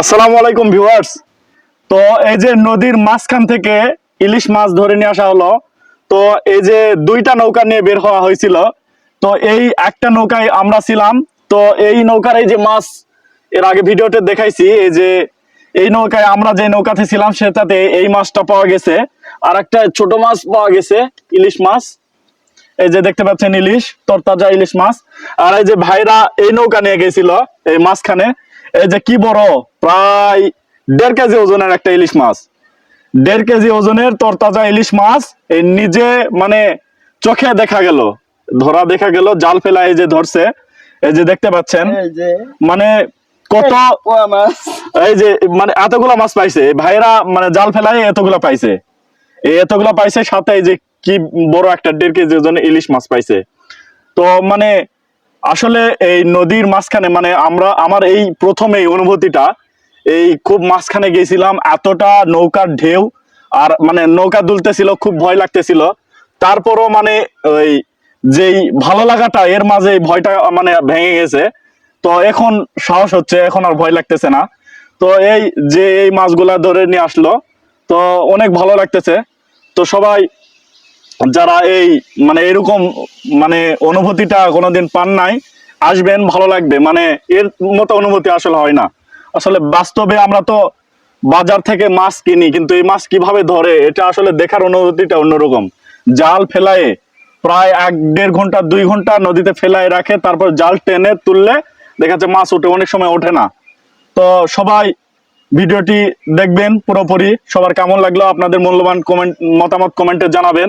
আসসালামু আলাইকুম ভিউয়ার্স। তো এই যে নদীর মাঝখান থেকে ইলিশ মাছ ধরে নিয়ে আসা হলো, তো এই যে দুইটা নৌকা নিয়ে বের হওয়া হয়েছিল, তো এই একটা নৌকায় আমরা ছিলাম, তো এই নৌকার এই যে মাছ, এর আগে ভিডিওতে দেখাইছি, এই যে এই নৌকায় আমরা যে নৌকাতে ছিলাম সেটাতে এই মাছটা পাওয়া গেছে আর একটা ছোট মাছ পাওয়া গেছে, ইলিশ মাছ। এই যে দেখতে পাচ্ছেন ইলিশ, তরতাজা ইলিশ মাছ। আর এই যে ভাইরা এই নৌকা নিয়ে গেছিল, এই মাঝখানে এই যে কি বড়? প্রায় দেড় কেজি ওজনের একটা ইলিশ মাছ। দেড় কেজি ওজনের তরতাজা ইলিশ মাছ এই নিজে মানে চোখে দেখা গেল ধরা দেখা গেল জাল ফেলা এই যে ধরছে এই যে দেখতে পাচ্ছেন মানে কত এই যে মানে এতগুলা মাছ পাইছে ভাইরা মানে জাল ফেলায় এতগুলা পাইছে। এই এতগুলা পাইছে সাথে এই যে কি বড় একটা দেড় কেজি ওজনের ইলিশ মাছ পাইছে। তো মানে আসলে এই নদীর মাঝখানে মানে আমরা, আমার এই প্রথম এই অনুভূতিটা, এই খুব মাঝখানে গেছিলাম, এতটা নৌকার ঢেউ, আর মানে নৌকা দুলতেছিল, খুব ভয় লাগতেছিল। তারপরও মানে ওই যেই ভালো লাগাটা, এর মাঝে ভয়টা মানে ভেঙে গেছে। তো এখন সাহস হচ্ছে, এখন আর ভয় লাগতেছে না। তো এই যে এই মাছগুলা ধরে নিয়ে আসলো, তো অনেক ভালো লাগতেছে। তো সবাই যারা এই মানে এরকম মানে অনুভূতিটা কোনোদিন পান নাই, আসবেন, ভালো লাগবে। মানে এর মতো অনুভূতি আসলে হয় না। আসলে বাস্তবে আমরা তো বাজার থেকে মাছ কিনি, কিন্তু এই মাছ কীভাবে ধরে, এটা আসলে দেখার অনুভূতিটা অন্যরকম। জাল ফেলায়ে প্রায় এক দেড় ঘণ্টা, দুই ঘণ্টা নদীতে ফেলায় রাখে, তারপর জাল টেনে তুললে দেখা যাচ্ছে মাছ ওঠে অনেক সময় ওঠে না। তো সবাই ভিডিওটি দেখবেন পুরোপুরি। সবার কেমন লাগল? আপনাদের মূল্যবান কমেন্ট মতামত কমেন্টে জানাবেন।